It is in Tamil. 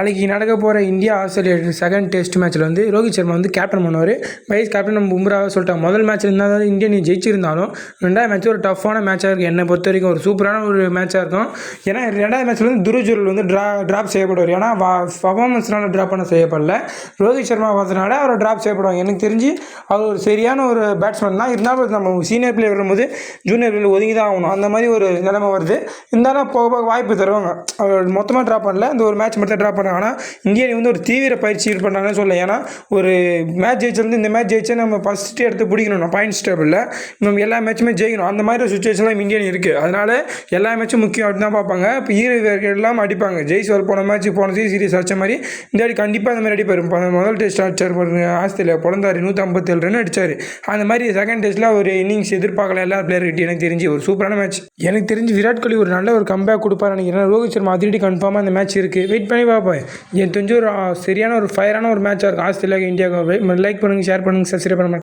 நாளைக்கு நடக்க போகிற இந்தியா ஆஸ்திரேலியா செகண்ட் டெஸ்ட் மேட்ச்சில் வந்து ரோஹித் சர்மா வந்து கேப்டன் பண்ணுவார். வைஸ் கேப்டன் நம்ம பும்ராவை சொல்லிட்டாங்க. முதல் மேட்ச் இருந்தால் தான் இந்தியா நீ ஜெயிச்சிருந்தாலும் ரெண்டாவது மேட்ச் ஒரு டஃப்பான மேட்சாக இருக்கும் என்னை பொறுத்த வரைக்கும் ஒரு சூப்பரான ஒரு மேட்சாக இருக்கும். ஏன்னா ரெண்டாவது மேட்ச்சில் வந்து துருஜுரல் வந்து ட்ரா ட்ராப் செய்யப்படுவார். ஏன்னா பர்ஃபார்மன்ஸ்னால ட்ராப் பண்ண செய்யப்படல. ரோஹித் சர்மா பார்த்தனால அவர் ட்ராப் செய்யப்படுவாங்க. எனக்கு தெரிஞ்சு அவர் ஒரு சரியான ஒரு பேட்ஸ்மேன் தான். இருந்தாலும் நம்ம சீனியர் பிளேயர் வரும்போது ஜூனியர் பிளேயர் ஒதுங்கி தான் ஆகணும். அந்த மாதிரி ஒரு நிலைமை வருது. இருந்தாலும் போக போக வாய்ப்பு தருவாங்க. அவர் மொத்தமாக ட்ராப் பண்ணல. இந்த ஒரு மேட்ச் மட்டும் ட்ராப் பண்ண பண்ணுறாங்க ஆனால் இந்தியன் அணி வந்து ஒரு தீவிர பயிற்சி இது பண்ணாங்கன்னு சொல்ல ஏன்னா ஒரு மேட்ச் ஜெயிச்சிருந்து இந்த மேட்ச் ஜெயிச்சா நம்ம ஃபஸ்ட்டு எடுத்து பிடிக்கணும். பாயிண்ட்ஸ் டேபிளில் நம்ம எல்லா மேட்சுமே ஜெயிக்கணும். அந்த மாதிரி ஒரு சுச்சுவேஷன்லாம் இந்தியன் அணி இருக்குது அதனால் எல்லா மேட்சும் முக்கியம் அப்படின்னு தான் பார்ப்பாங்க. இப்போ ஈர வீரர்கள் எல்லாம் அடிப்பாங்க. ஜெய்ஸ்வால் போன மேட்ச் போன சீரிஸ் அடிச்ச மாதிரி இந்த அடி கண்டிப்பாக அந்த மாதிரி அடிப்பார். இப்போ முதல் டெஸ்ட் அடிச்சார் ஆஸ்திரேலியா. பிறந்தாரு நூற்றி ஐம்பத்தேழு ரன் அடிச்சார். அந்த மாதிரி செகண்ட் டெஸ்ட்டில் ஒரு இன்னிங்ஸ் எதிர்பார்க்கல எல்லா பிளேயர்கிட்ட எனக்கு தெரிஞ்சு ஒரு சூப்பரான மேட்ச் எனக்கு தெரிஞ்சு விராட் கோலி ஒரு நல்ல ஒரு கம்பேக் கொடுப்பாரு நினைக்கிறேன். ரோஹித் சர்மா அதிரடி கன்ஃபார்மாக அந்த மேட்ச் இருக்குது வெயிட் பண்ணி பார்ப்பேன் எனக்கு தெரிஞ்சு ஒரு சரியான ஒரு ஃபயரான ஒரு மேட்சாக இருக்கும். ஆஸ்திரேலியா இந்தியாவுக்கு லைக் பண்ணுங்கள் ஷேர் பண்ணுங்கள் சப்ஸ்கிரைப் பண்ணுங்கள்